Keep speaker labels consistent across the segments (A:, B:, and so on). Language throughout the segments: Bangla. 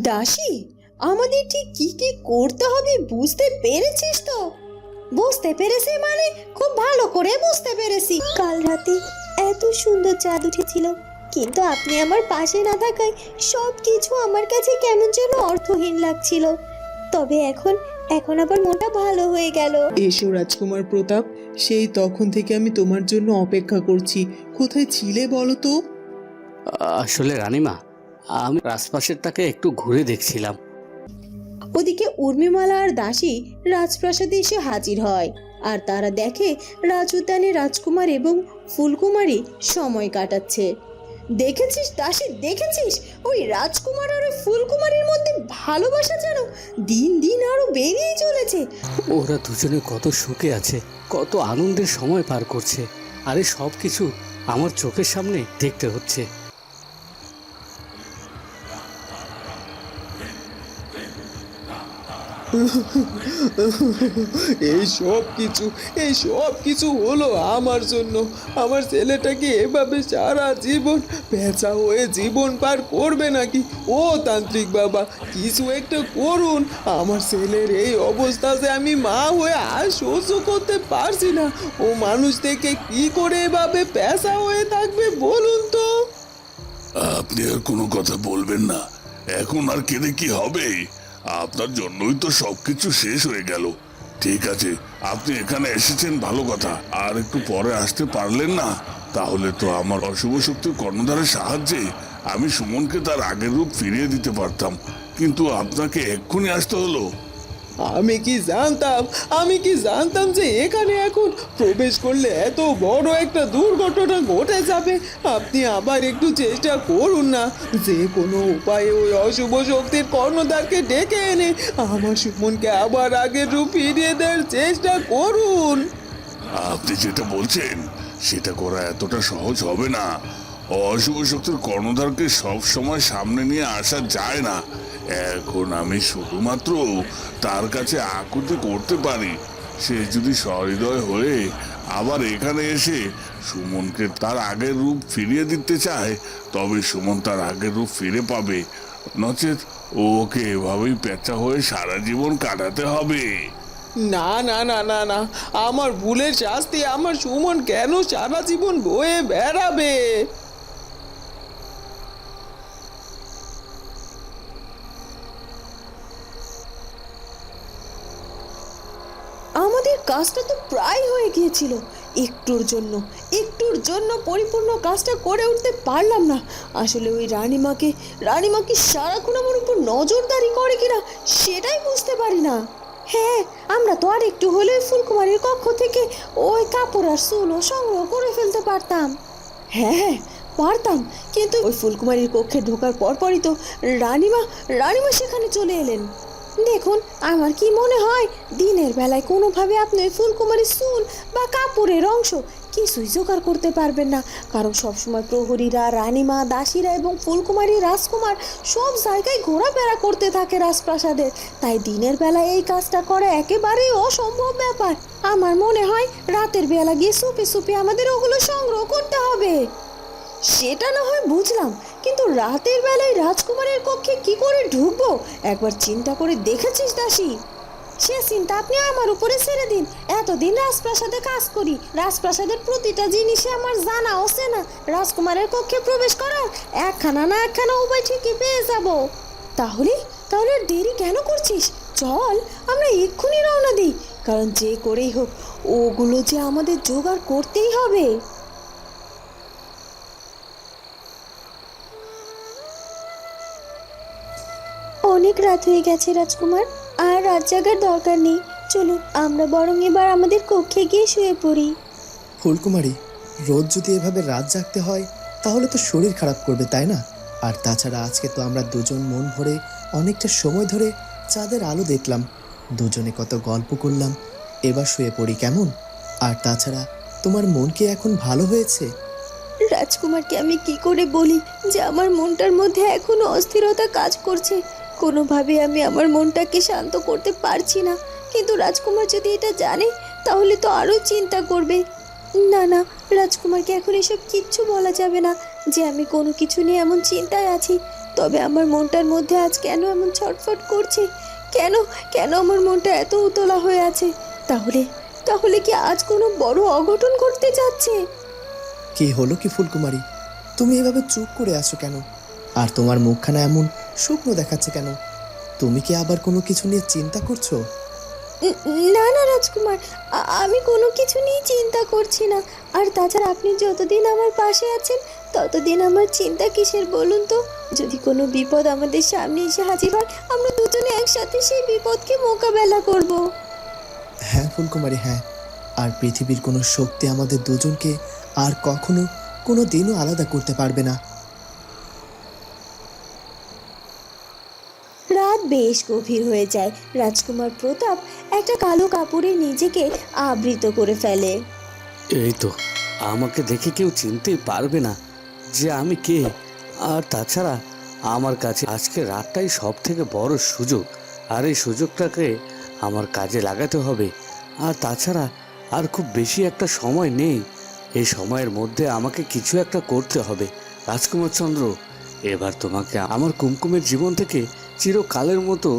A: দাসী আমাদের ঠিক কি কি করতে হবে বুঝতে পেরেছিস তো? বুঝতে পেরেছি মানে খুব ভালো করে বুঝতে পেরেছি।
B: কাল রাতে এত সুন্দর চাঁদ উঠেছিল কিন্তু আপনি আমার পাশে না থাকায় সব কিছু আমার কাছে কেমন যেন অর্থহীন লাগছিল। তবে এখন এখন আবার মনটা ভালো হয়ে গেল।
C: এসো রাজকুমার প্রতাপ সেই তখন থেকে আমি তোমার জন্য অপেক্ষা করছি। কোথায় ছিলে বলো তো?
D: আসলে রানিমা আমি রাজপাশেরটাকে একটু ঘুরে দেখছিলাম।
A: ওদিকে উর্মিমালা আর দাসী রাজপ্রাসাদে এসে হাজির হয় আর তারা দেখে রাজ উদ্যানে রাজকুমার এবং ফুলকুমারী সময় কাটাচ্ছে। দেখেছিস দাসী দেখেছিস? ওই রাজকুমার আর ওই ফুলকুমারীর মধ্যে ভালোবাসা যেন দিন দিন আরও বেরিয়ে চলেছে।
D: ওরা দুজনে কত সুখে আছে কত আনন্দের সময় পার করছে। আরে সব কিছু আমার চোখের সামনে দেখতে হচ্ছে।
C: এই সব কিছু, এই সব কিছু হলো আমার জন্য। আমার ছেলেটাকে এভাবে সারা জীবন পেঁচা হয়ে জীবন পার করবে নাকি? ও তান্ত্রিক বাবা, কিছু একটা করুন। আমার ছেলের এই অবস্থাতে আমি মা হয়ে আর সহ্য করতে পারছি না। ও মানুষ থেকে কি করে এভাবে পেঁচা হয়ে থাকবে বলুন তো?
E: আপনি আর কোনো কথা বলবেন না। এখন আর কেঁদে কি হবে? আপনার জন্যই তো সবকিছু শেষ হয়ে গেল। ঠিক আছে, আপনি এখানে এসেছেন, ভালো কথা। আর একটু পরে আসতে পারলেন না, তাহলে তো আমার অশুভ শক্তির কর্ণধারের সাহায্যে আমি সুমনকে তার আগের রূপ ফিরিয়ে দিতে পারতাম। কিন্তু আপনাকে এক্ষুনি আসতে হলো।
C: আমি কি জানতাম, আমি কি জানতাম যে এখানে এখন প্রবেশ করলে এত বড় একটা দুর্ঘটনা ঘটে যাবে? আপনি আবার একটু চেষ্টা করুন না। যে কোনো উপায়ে ওই অশুভ শক্তির কর্ণধারকে ডেকে এনে আমার সুমনকে আবার আগের রূপ ফিরিয়ে দেওয়ার চেষ্টা করুন।
E: আপনি যেটা বলছেন, সেটা করা এতটা সহজ হবে না। অশুভ শক্তির কর্ণধারকে সবসময় সামনে নিয়ে আসা যায় না। এখন আমি শুধুমাত্র তার কাছে আকুতি করতে পারি। সে যদি সহৃদয় হয়ে আবার এখানে এসে সুমনকে তার আগের রূপ ফিরিয়ে দিতে চায়, তবে সুমন তার আগের রূপ ফিরে পাবে। নচেত ওকে এভাবেই পেঁচা হয়ে সারা জীবন কাটাতে হবে।
C: না না না না না, আমার ভুলের শাস্তি আমার সুমন কেন সারা জীবন বয়ে বেড়াবে?
A: কাজটা তো প্রায় হয়ে গিয়েছিল। একটুর জন্য একটুর জন্য পরিপূর্ণ কাজটা করে উঠতে পারলাম না। আসলে ওই রানীমাকে রানীমাকে সারাক্ষণ আমার উপর নজরদারি করে কিনা, সেটাই বুঝতে পারি না। হ্যাঁ আমরা তো আর একটু হলে ফুলকুমারীর কক্ষ থেকে ওই কাপড় আর চুলও সংগ্রহ করে ফেলতে পারতাম। হ্যাঁ হ্যাঁ পারতাম। কিন্তু ওই ফুলকুমারীর কক্ষে ঢোকার পরপরই তো রানীমা রানীমা সেখানে চলে এলেন। দেখুন, আমার কি মনে হয়, দিনের বেলায় কোনোভাবে আপনি ওই ফুলকুমারীর চুল বা কাপড়ের অংশ কিছুই জোগাড় করতে পারবেন না। কারণ সবসময় প্রহরীরা, রানীমা, দাসীরা এবং ফুলকুমারী, রাজকুমার সব জায়গায় ঘোরাফেরা করতে থাকে রাজপ্রাসাদের তাই দিনের বেলায় এই কাজটা করা একেবারেই অসম্ভব ব্যাপার। আমার মনে হয়, রাতের বেলা গিয়ে সুপে সুপে আমাদের ওগুলো সংগ্রহ করতে হবে। সেটা না হয় বুঝলাম, কিন্তু রাতের বেলায় রাজকুমারের কক্ষে কি করে ঢুকবো? একবার চিন্তা করে দেখেছিস দাসী? সে চিন্তা আপনি আমার উপরে ছেড়ে দিন। এতদিন রাজপ্রাসাদে কাজ করি, রাজপ্রাসাদের প্রতিটা জিনিসে আমার জানা আছে না রাজকুমারের কক্ষে প্রবেশ করার একখানা না একখানা উপায় ঠিকই পেয়ে যাব। তাহলে তাহলে দেরি কেন করছিস? চল, আমরা এক্ষুনি রওনা দিই, কারণ যে করেই হোক, ওগুলো যে আমাদের জোগাড় করতেই হবে।
B: অনেক রাত হয়ে গেছে রাজকুমার আর রাত জাগার দরকার নেই। চলুন আমরা বরং এবার আমাদের কক্ষে গিয়ে শুয়ে পড়ি।
F: ফুলকুমারী রোজ যদি এভাবে রাত জাগতে হয় তাহলে তো শরীর খারাপ করবে তাই না? আর তাছাড়া আজকে তো আমরা দুজন মন ভরে অনেকটা সময় ধরে চাঁদের আলো দেখলাম। দুজনে কত গল্প করলাম। এবার শুয়ে পড়ি কেমন? আর তাছাড়া তোমার মন কি এখন ভালো হয়েছে?
B: রাজকুমারকে আমি কি করে বলি যে আমার মনটার মধ্যে এখনও অস্থিরতা কাজ করছে? কোনোভাবে আমি আমার মনটাকে শান্ত করতে পারছি না। কিন্তু রাজকুমার যদি এটা জানে, তাহলে তো আরও চিন্তা করবে। না না, রাজকুমারকে এখন এসব কিচ্ছু বলা যাবে না যে আমি কোনো কিছু নিয়ে এমন চিন্তায় আছি।
A: তবে আমার মনটার মধ্যে আজ কেন এমন ছটফট করছে? কেন কেন আমার মনটা এত উতলা হয়ে আছে? তাহলে তাহলে কি আজ কোনো বড় অঘটন ঘটতে যাচ্ছে?
F: কি হলো কি ফুলকুমারী? তুমি এভাবে চুপ করে আছো কেন? আর তোমার মুখখানা এমন শুকনো দেখাচ্ছে কেন? তুমি কি আবার কোনো কিছু নিয়ে চিন্তা করছ?
A: না না রাজকুমার আমি কোনো কিছু নিয়ে চিন্তা করছি না। আর তাছাড়া আপনি যতদিন আমার পাশে আছেন ততদিন আমার চিন্তা কিসের বলুন তো? যদি কোনো বিপদ আমাদের সামনে এসে হাজির হয় আমরা দুজনে একসাথে সেই বিপদকে মোকাবেলা করব।
F: হ্যাঁ ফুলকুমারী হ্যাঁ। আর পৃথিবীর কোনো শক্তি আমাদের দুজনকে আর কখনো কোনো দিনও আলাদা করতে পারবে না
A: রাত বেশ গভীর হয়ে যায়। রাজকুমার প্রতাপ একটা কালো কাপড়ে নিজেকে আবৃত করে ফেলে।
D: এই তো, আমাকে দেখে কেউ চিনতেই পারবে না যে আমি কে। আর তাছাড়া আমার কাছে আজকে রাতটাই সব থেকে বড় সুযোগ। আর এই সুযোগটাকে আমার কাজে লাগাতে হবে। আর তাছাড়া আর খুব বেশি একটা সময় নেই। এই সময়ের মধ্যে আমাকে কিছু একটা করতে হবে। রাজকুমার চন্দ্র এবার তোমাকে আমার কুমকুমের জীবন থেকে চিরকালের মতো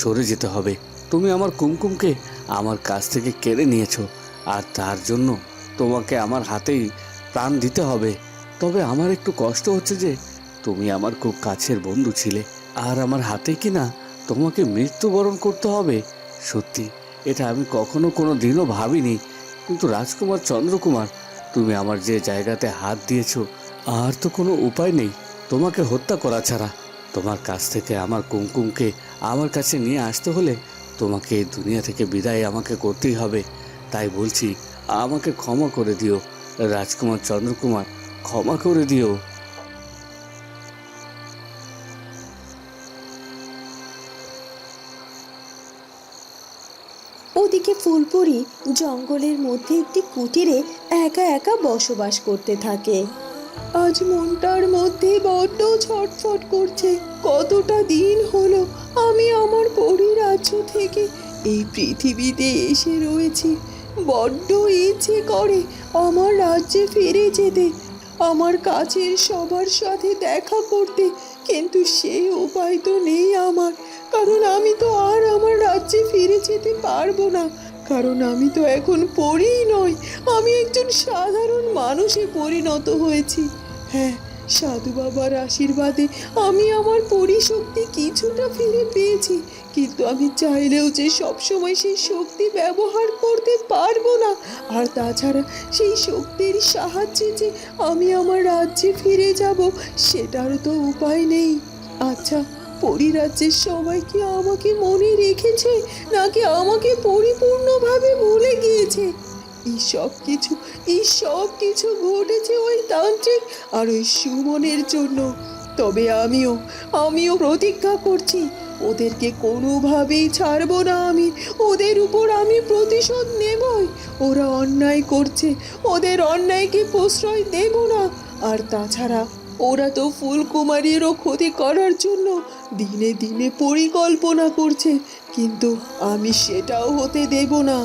D: সরে যেতে হবে। তুমি আমার কুমকুমকে আমার কাছ থেকে কেড়ে নিয়েছো, আর তার জন্য তোমাকে আমার হাতেই প্রাণ দিতে হবে। তবে আমার একটু কষ্ট হচ্ছে যে তুমি আমার খুব কাছের বন্ধু ছিলে, আর আমার হাতে কি না তোমাকে মৃত্যুবরণ করতে হবে? সত্যি, এটা আমি কখনো কোনো দিনও ভাবিনি। কিন্তু রাজকুমার চন্দ্রকুমার, তুমি আমার যে জায়গাতে হাত দিয়েছ, আর তো কোনো উপায় নেই। তোমাকে হত্যা করা ছাড়া তোমার কাছ থেকে আমার কুমকুমকে আমার কাছে নিয়ে আসতে হলে তোমাকে এই দুনিয়া থেকে বিদায় আমাকে করতেই হবে। তাই বলছি, আমাকে ক্ষমা করে দিও। রাজকুমার চন্দ্রকুমার, ক্ষমা করে দিও।
A: ওদিকে ফুলপুরি জঙ্গলের মধ্যে একটি কুটিরে একা একা বসবাস করতে থাকে।
C: আজ মনটার মধ্যে বড্ড ছটফট করছে। কতটা দিন হলো আমি আমার পরিরাজ্য থেকে এই পৃথিবীতে এসে রয়েছি। বড্ড ইচ্ছে করে আমার রাজ্যে ফিরে যেতে, আমার কাছের সবার সাথে দেখা করতে, কিন্তু সেই উপায় তো নেই আমার, কারণ আমি তো আর আমার রাজ্যে ফিরে যেতে পারব না। কারণ আমি তো এখন পড়িই নই। আমি একজন সাধারণ মানুষে পরিণত হয়েছি। হ্যাঁ সাধু বাবার আশীর্বাদে আমি আমার পরিশক্তি কিছুটা ফিরে পেয়েছি। কিন্তু আমি চাইলেও যে সবসময় সেই শক্তি ব্যবহার করতে পারব না। আর তাছাড়া সেই শক্তির সাহায্যে যে আমি আমার রাজ্যে ফিরে যাব, সেটারও তো উপায় নেই। আচ্ছা পরিরাজ্যের সবাই কি আমাকে মনে রেখেছে, নাকি আমাকে পরিপূর্ণভাবে ভুলে গিয়েছে? এই সব কিছু, এই সব কিছু ঘটেছে ওই তান্ত্রিক আর ওই সুমনের জন্য। তবে আমিও আমিও প্রতিজ্ঞা করছি, ওদেরকে কোনোভাবেই ছাড়বো না আমি, ওদের উপর আমি প্রতিশোধ নেবই। ওরা অন্যায় করছে, ওদের অন্যায়কে প্রশ্রয় দেব না। আর তাছাড়া ওরা তো ফুলকুমারীরও ক্ষতি করার জন্য দিনে দিনে পরিকল্পনা করছে, কিন্তু আমি সেটাও হতে দেব না।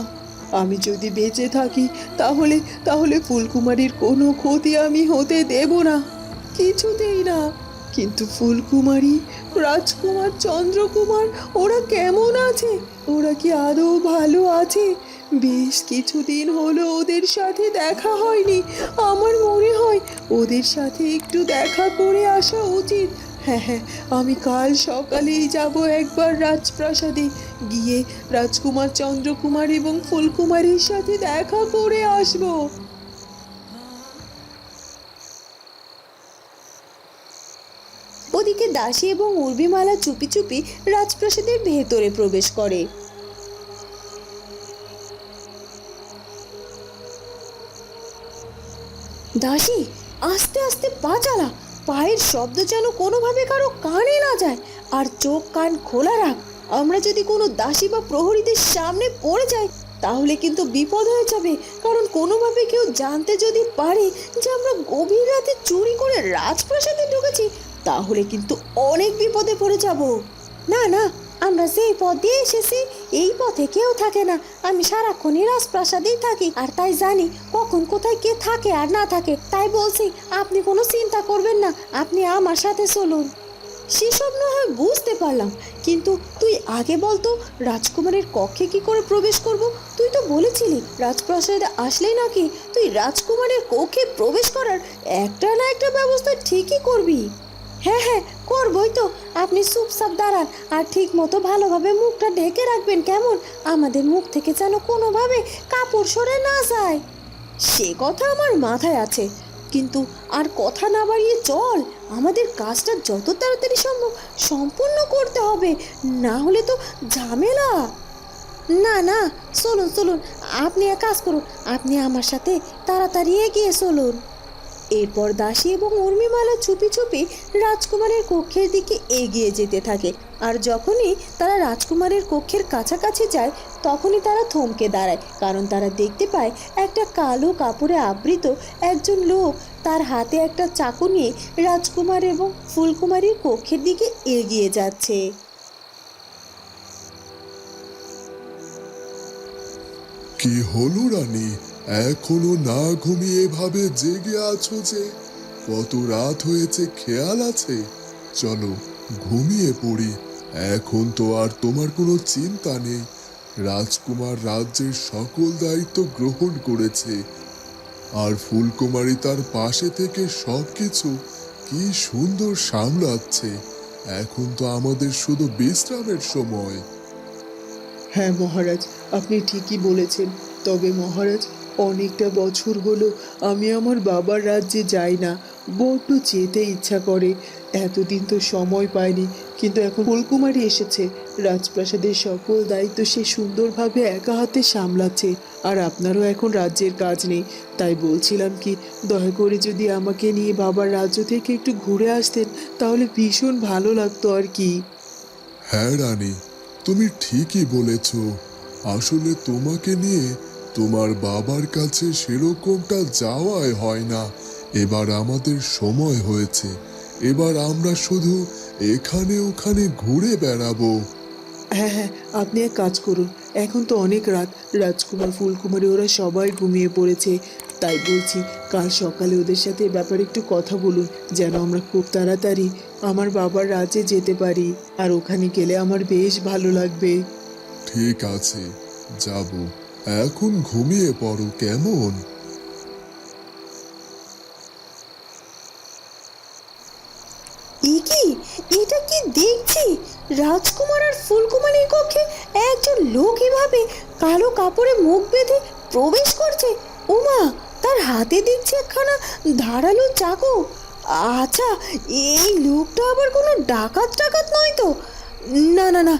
C: আমি যদি বেঁচে থাকি, তাহলে তাহলে ফুলকুমারীর কোনো ক্ষতি আমি হতে দেব না। কিছুতেই না। কিন্তু ফুলকুমারী, রাজকুমার, চন্দ্রকুমার, ওরা কেমন আছে? ওরা কি আদৌ ভালো আছে? বেশ কিছুদিন হলো ওদের সাথে দেখা হয়নি। আমার মনে হয় ওদের সাথে একটু দেখা করে আসা উচিত। হ্যাঁ হ্যাঁ আমি কাল সকালেই যাব একবার রাজপ্রাসাদে। গিয়ে রাজকুমার চন্দ্রকুমার এবং ফুলকুমারীর সাথে দেখা করে আসব।
A: ওদিকে দাসী এবং উর্বিমালা চুপি চুপি রাজপ্রাসাদের ভেতরে প্রবেশ করে।
C: দাসী, আস্তে আস্তে পা চালা। পায়ের শব্দ যেন কোনোভাবে কারও কানে না যায়। আর চোখ কান খোলা রাখ। আমরা যদি কোনো দাসী বা প্রহরীদের সামনে পড়ে যাই, তাহলে কিন্তু বিপদ হয়ে যাবে। কারণ কোনোভাবে কেউ জানতে যদি পারে যে আমরা গভীর রাতে চুরি করে রাজপ্রাসাদে ঢুকেছি, তাহলে কিন্তু অনেক বিপদে পড়ে যাব।
A: না না আমরা যেই পথ দিয়ে এসেছি, এই পথে কেউ থাকে না। আমি সারাক্ষণই রাজপ্রাসাদেই থাকি, আর তাই জানি কখন কোথায় কে থাকে আর না থাকে। তাই বলছি, আপনি কোনো চিন্তা করবেন না, আপনি আমার সাথে চলুন। সেসব না হয় বুঝতে পারলাম, কিন্তু তুই আগে বলতো রাজকুমারের কক্ষে কি করে প্রবেশ করব? তুই তো বলেছিলি, রাজপ্রাসাদে আসলেই নাকি তুই রাজকুমারের কক্ষে প্রবেশ করার একটা না একটা ব্যবস্থা ঠিকই করবি। হ্যাঁ হ্যাঁ করবই তো। আপনি চুপচাপ দাঁড়ান আর ঠিক মতো ভালোভাবে মুখটা ঢেকে রাখবেন, কেমন? আমাদের মুখ থেকে যেন কোনোভাবে কাপড় সরে না যায়। সে কথা আমার মাথায় আছে। কিন্তু আর কথা না বাড়িয়ে চল, আমাদের কাজটা যত তাড়াতাড়ি সম্ভব সম্পূর্ণ করতে হবে, না হলে তো ঝামেলা। না না, চলুন চলুন, আপনি এক কাজ করুন, আপনি আমার সাথে তাড়াতাড়ি এগিয়ে চলুন। এরপর দাসী এবং উর্মিমালা চুপি চুপি রাজকুমারের কক্ষের দিকে এগিয়ে যেতে থাকে। আর যখনই তারা রাজকুমারের কক্ষের কাছাকাছি যায়, তখনই তারা থমকে দাঁড়ায়, কারণ তারা দেখতে পায় একটা কালো কাপড়ে আবৃত একজন লোক তার হাতে একটা চাকু নিয়ে রাজকুমার এবং ফুলকুমারীর কক্ষের দিকে এগিয়ে যাচ্ছে।
G: কি হলো রানী? এখনও না ঘুমিয়ে এভাবে জেগে আছো যে? কত রাত হয়েছে, খেয়াল আছে? চলো, ঘুমিয়ে পড়ি। এখন তো আর তোমার কোনো চিন্তা নেই। রাজকুমার রাজ্যের সকল দায়িত্ব গ্রহণ করেছে। আর ফুলকুমারী তার পাশে থেকে সব কিছু কি সুন্দর সামলাচ্ছে। এখন তো আমাদের শুধু বিশ্রামের সময়।
C: হ্যাঁ মহারাজ, আপনি ঠিকই বলেছেন। তবে মহারাজ অনেকটা বছর হলো আমি আমার বাবার রাজ্যে যাই না, বড্ড যেতে ইচ্ছা করে। এতদিন তো সময় পাইনি, কিন্তু এখন ফুলকুমারী এসেছে। রাজপ্রাসাদের সকল দায়িত্ব সে সুন্দরভাবে একা হাতে সামলাচ্ছে, আর আপনারও এখন রাজ্যের কাজ নেই। তাই বলছিলাম কি, দয়া করে যদি আমাকে নিয়ে বাবার রাজ্য থেকে একটু ঘুরে আসতেন, তাহলে ভীষণ ভালো লাগতো আর কি।
G: হ্যাঁ রানী, তুমি ঠিকই বলেছ। আসলে তোমাকে নিয়ে তোমার বাবার কাছে সেরকমটা যাওয়াই হয় না। এবার আমাদের সময় হয়েছে। এবার আমরা শুধু এখানে ওখানে ঘুরে বেড়াবো।
C: হ্যাঁ হ্যাঁ আপনি এক কাজ করুন। এখন তো অনেক রাত। রাজকুমার ফুলকুমারী ওরা সবাই ঘুমিয়ে পড়েছে। তাই বলছি কাল সকালে ওদের সাথে এ ব্যাপারে একটু কথা বলুন যেন আমরা খুব তাড়াতাড়ি আমার বাবার রাজ্যে যেতে পারি। আর ওখানে গেলে আমার বেশ ভালো লাগবে।
G: ঠিক আছে যাব। এখন ঘুমিয়ে পড়ো কেমন?
A: এটা কি দেখছি? রাজকুমার আর ফুলকুমারীর কক্ষে একজন লোক এভাবে কালো কাপড়ে মুখ বেঁধে প্রবেশ করছে। ওমা, তার হাতে দেখছি একখানা ধারালো চাকু। আচ্ছা এই লোকটা আবার কোনো ডাকাত টাকাত নয় তো? না না না,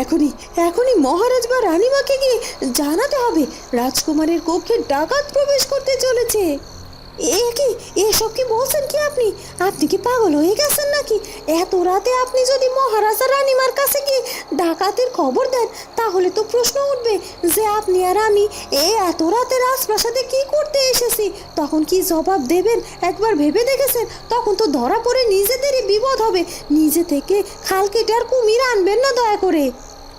A: এখনই এখনই মহারাজ বা রানীমাকে গিয়ে জানাতে হবে। রাজকুমারের কক্ষে ডাকাত প্রবেশ করতে চলেছে। এ কি? এসব কি বলছেন কি আপনি? আপনি কি পাগল হয়ে গেছেন নাকি? এত রাতে আপনি যদি মহারাজা রানীমার কাছে গিয়ে ডাকাতের খবর দেন, তাহলে তো প্রশ্ন উঠবে যে আপনি আর আমি এ এত রাতে রাজপ্রাসাদে কি করতে এসেছি? তখন কি জবাব দেবেন? একবার ভেবে দেখেছেন? তখন তো ধরা পড়ে নিজেদেরই বিপদ হবে। নিজে থেকে খাল কেটে আর কুমির আনবেন না দয়া করে।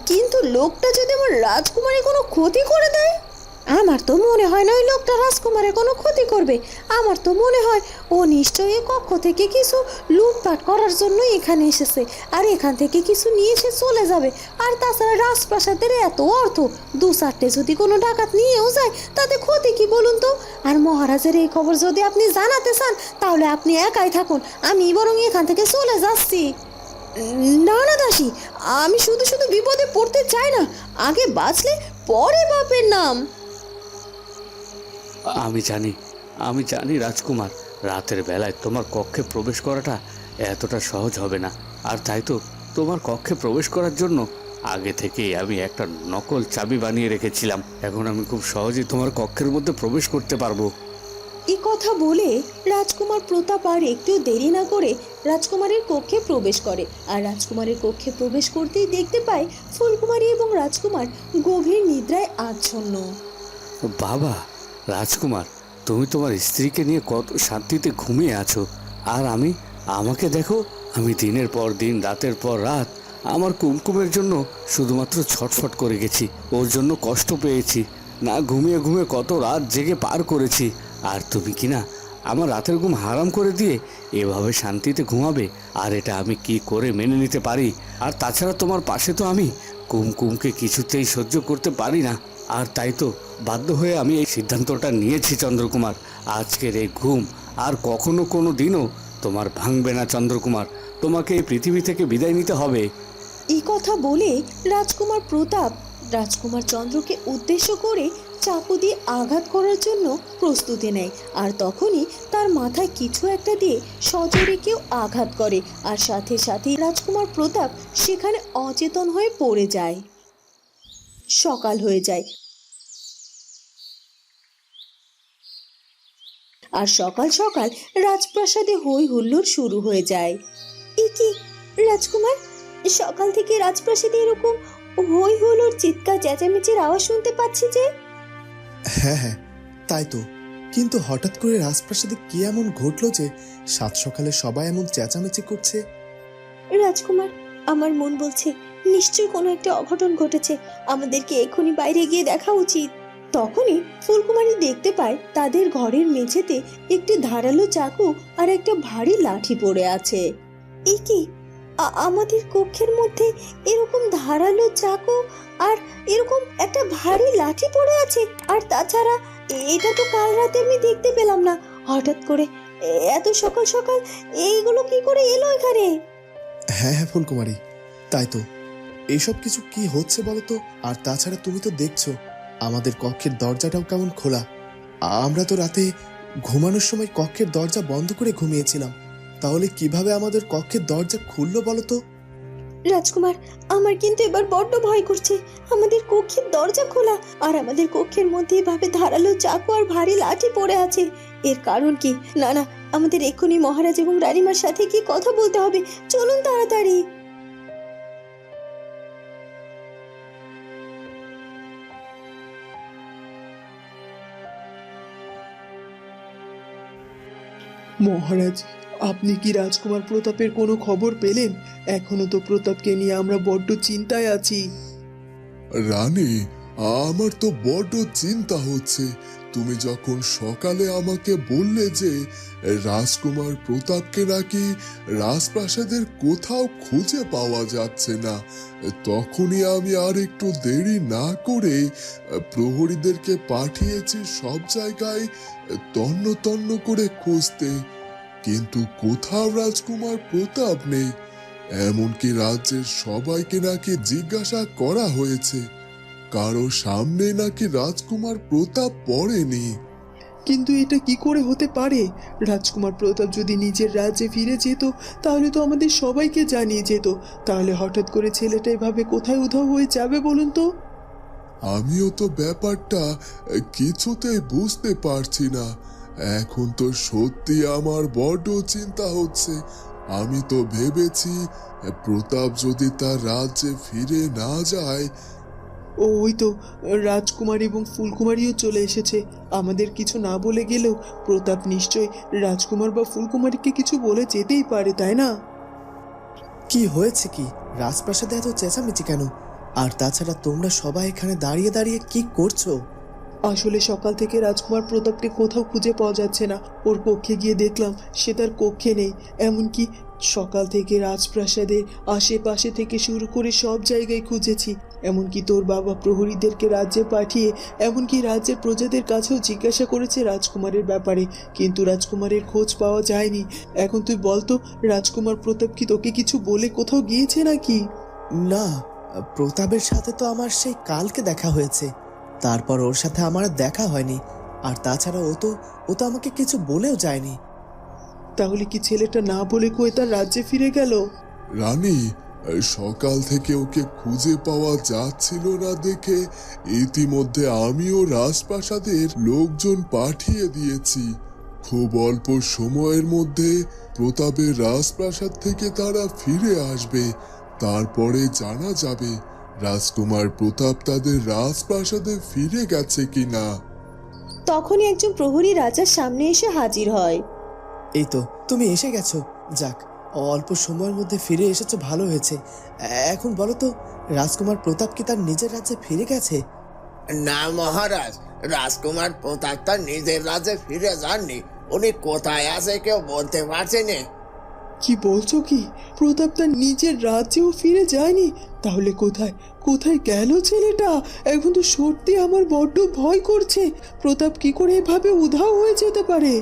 A: কিন্তু লোকটা যদি আমার রাজকুমারী কোনো ক্ষতি করে দেয়? আমার তো মনে হয় না ওই লোকটা রাজকুমারের কোনো ক্ষতি করবে। আমার তো মনে হয় ও নিশ্চয়ই কক্ষ থেকে কিছু লুটপাট করার জন্য এখানে এসেছে আর এখান থেকে কিছু নিয়ে এসে চলে যাবে। আর তাছাড়া রাজপ্রাসাদের এত অর্থ, দু চারটে যদি কোনো ডাকাত নিয়েও যায়, তাতে ক্ষতি কি বলুন তো? আর মহারাজের এই খবর যদি আপনি জানাতে চান, তাহলে আপনি একাই থাকুন, আমি বরং এখান থেকে চলে যাচ্ছি। না না, দাসী, আমি শুধু শুধু বিপদে পড়তে চাই না, আগে বাঁচলে পরে বাপের নাম।
D: আমি জানি আমি জানি রাজকুমার রাতের বেলায় তোমার কক্ষে প্রবেশ করাটা এতটা সহজ হবে না। আর তাই তো তোমার কক্ষে প্রবেশ করার জন্য আগে থেকেই আমি একটা নকল চাবি বানিয়ে রেখেছিলাম। এখন আমি খুব সহজেই তোমার কক্ষের মধ্যে প্রবেশ করতে পারব।
A: এই কথা বলে রাজকুমার প্রতাপ আর একটু দেরি না করে রাজকুমারের কক্ষে প্রবেশ করে। আর রাজকুমারের কক্ষে প্রবেশ করতেই দেখতে পায় ফুলকুমারী এবং রাজকুমার গভীর নিদ্রায় আচ্ছন্ন।
D: বাবা রাজকুমার, তুমি তোমার স্ত্রীকে নিয়ে কত শান্তিতে ঘুমিয়ে আছো। আর আমি, আমাকে দেখো, আমি দিনের পর দিন, রাতের পর রাত, আমার কুমকুমের জন্য শুধুমাত্র ছটফট করে গেছি। ওর জন্য কষ্ট পেয়েছি। না, ঘুমিয়ে ঘুমিয়ে কত রাত জেগে পার করেছি। আর তুমি কি না, আমার রাতের ঘুম হারাম করে দিয়ে এভাবে শান্তিতে ঘুমাবে? আর এটা আমি কি করে মেনে নিতে পারি? আর তাছাড়া তোমার পাশে তো আমি কুমকুমকে কিছুতেই সহ্য করতে পারি না। আর তাই তো বাধ্য হয়ে আমি এই সিদ্ধান্তটা নিয়েছি, চন্দ্রকুমার। আজকের এই ঘুম আর কখনো কোনো দিনও তোমার ভাঙবে না, চন্দ্রকুমার। তোমাকে এই পৃথিবী থেকে বিদায় নিতে হবে।
A: এই কথা বলে রাজকুমার প্রতাপ রাজকুমার চন্দ্রকে উদ্দেশ্য করে চাকু দিয়ে আঘাত করার জন্য প্রস্তুতি নেয় আর তখনই তার মাথায় কিছু একটা দিয়ে সজোরে কেউ আঘাত করে। আর সাথে সাথে রাজকুমার প্রতাপ সেখানে অচেতন হয়ে পড়ে যায়। সকাল হয়ে যায়। আর সকাল সকাল রাজপ্রাসাদে হই হুল্লোড় শুরু হয়ে যায়।
B: এ কি রাজকুমার? সকাল থেকে রাজপ্রাসাদে এরকম হই হুলোর চিৎকার চেঁচামেচির আওয়াজ শুনতে পাচ্ছি যে?
F: হ্যাঁ হ্যাঁ তাই তো। কিন্তু হঠাৎ করে রাজপ্রাসাদে কি এমন ঘটলো যে সাত সকালে সবাই এমন চেঁচামেচি করছে?
B: রাজকুমার আমার মন বলছে নিশ্চয়ই কোনো একটা অঘটন ঘটেছে। আমাদেরকে এক্ষুনি বাইরে গিয়ে দেখা উচিত।
A: তখনই ফুলকুমারী দেখতে পায় তাদের ঘরের মেঝেতে একটি ধারালো চাকু আর একটা ভারী লাঠি পড়ে আছে।
B: এ কি? আমাদের কক্ষের মধ্যে এরকম ধারালো চাকু আর এরকম একটা ভারী লাঠি পড়ে আছে। আর তাছাড়া এটা তো কাল রাতে আমি দেখতে পেলাম না। হঠাৎ করে এত সকাল সকাল এইগুলো কি করে এলো এখানে?
F: হ্যাঁ হ্যাঁ ফুলকুমারী, তাই তো। এসব কিছু কি হচ্ছে বলো তো আর তাছাড়া তুমি তো দেখছ, আমাদের কক্ষের দরজাটাও কেমন খোলা। আমরা তো রাতে ঘুমানোর সময় কক্ষের দরজা বন্ধ করে ঘুমিয়েছিলাম। তাহলে কীভাবে আমাদের কক্ষের দরজা খুললো বলো তো
B: রাজকুমার, আমার কিন্তু এবার বড্ড ভয় করছে। আমাদের কক্ষের দরজা খোলা, আর আমাদের কক্ষের মধ্যে এভাবে ধারালো চাকু আর ভারী লাঠি পড়ে আছে। এর কারণ কি? না না, আমাদের এক্ষুনি মহারাজ এবং রানীমার সাথে কি কথা বলতে হবে। চলুন তাড়াতাড়ি।
C: মহারাজ, আপনি কি রাজকুমার প্রতাপের কোনো খবর পেলেন? এখনও তো প্রতাপকে নিয়ে আমরা বড্ড চিন্তায় আছি।
G: রানী, আমার তো বড্ড চিন্তা হচ্ছে। তুমি যখন সকালে আমাকে বললে যে রাজকুমার প্রতাপকে নাকি রাজপ্রাসাদের কোথাও খুঁজে পাওয়া যাচ্ছে না, তখনই আমি আর একটু দেরি না করে প্রহরীদেরকে পাঠিয়েছি সব জায়গায় তন্ন তন্ন করে খুঁজতে। কিন্তু কোথাও রাজকুমার প্রতাপ নেই, এমনকি রাজ্যের সবাইকে নাকি জিজ্ঞাসা করা হয়েছে। কারও সামনে নাকি রাজকুমার প্রতাপ পড়েনি।
C: কিন্তু এটা কি করে হতে পারে? রাজকুমার প্রতাপ যদি নিজের রাজ্যে ফিরে যেত তাহলে তো আমাদের সবাইকে জানিয়ে যেত। তাহলে হঠাৎ করে ছেলেটা এভাবে কোথায় উধাও হয়ে যাবে বলুন তো?
G: আমিও তো ব্যাপারটা কিছুতেই বুঝতে পারছি না। এখন তো সত্যি আমার বড্ড চিন্তা হচ্ছে। আমি তো ভেবেছি প্রতাপ যদি তার রাজ্যে ফিরে না যায়
C: ও ওই তো রাজকুমার এবং ফুলকুমারীও চলে এসেছে। আমাদের কিছু না বলে গেলেও প্রতাপ নিশ্চয় রাজকুমার বা ফুলকুমারীকে কিছু বলে যেতেই পারে তাই না?
F: কি হয়েছে কি? রাজপ্রাসাদে এত চেঁচামেচি কেন? আর তাছাড়া তোমরা সবাই এখানে দাঁড়িয়ে দাঁড়িয়ে কি করছ?
C: আসলে সকাল থেকে রাজকুমার প্রতাপকে কোথাও খুঁজে পাওয়া যাচ্ছে না। ওর কক্ষে গিয়ে দেখলাম সে তার কক্ষে নেই। এমনকি সকাল থেকে রাজপ্রাসাদের আশেপাশে থেকে শুরু করে সব জায়গায় খুঁজেছি। এমনকি তোর বাবা প্রহরীদেরকে রাজ্যে পাঠিয়ে, এমনকি রাজ্যের প্রজাদের কাছেও জিজ্ঞাসা করেছে রাজকুমারের ব্যাপারে। কিন্তু রাজকুমারের খোঁজ পাওয়া যায়নি। এখন তুই বলতো রাজকুমার প্রতাপ কি তোকে কিছু বলে কোথাও গিয়েছে নাকি?
F: না, প্রতাপের সাথে তো আমার সেই কালকে দেখা হয়েছে। তারপর ওর সাথে আমার দেখা হয়নি। আর তাছাড়া ও তো ও তো আমাকে কিছু বলেও যায়নি।
C: তাহলে কি ছেলেটা না বলে কয়ে তার রাজ্যে ফিরে গেল?
G: রানী সকাল থেকে ওকে খুঁজে পাওয়া যাচ্ছিল না দেখে ইতিমধ্যে আমিও রাজপ্রাসাদের লোকজন পাঠিয়ে দিয়েছি। খুব অল্প সময়ের মধ্যে প্রতাপের রাজপ্রাসাদ থেকে তারা ফিরে আসবে। তারপরে জানা যাবে রাজকুমার প্রতাপ তাদের রাজপ্রাসাদে ফিরে গেছে কিনা।
A: তখনই একজন প্রহরী রাজার সামনে এসে হাজির হয়।
F: এই তো তুমি এসে গেছো। যাক অল্প সময়ের মধ্যে ফিরে এসেছ ভালো হয়েছে। এখন বলো তো রাজকুমার প্রতাপ কি তার নিজের রাজ্যে ফিরে গেছে?
H: না মহারাজ রাজকুমার প্রতাপ তার নিজের রাজ্যে ফিরে যাননি। উনি কোথায় আছে কেউ বলতে পারছেন
C: কি বলছো কি? প্রতাপ তার নিজের রাজ্যেও ফিরে যায়নি? তাহলে কোথায় কোথায় গেল ছেলেটা? এখন তো সত্যি আমার বড্ড ভয় করছে। প্রতাপ কি করে এভাবে উধাও হয়ে যেতে পারে?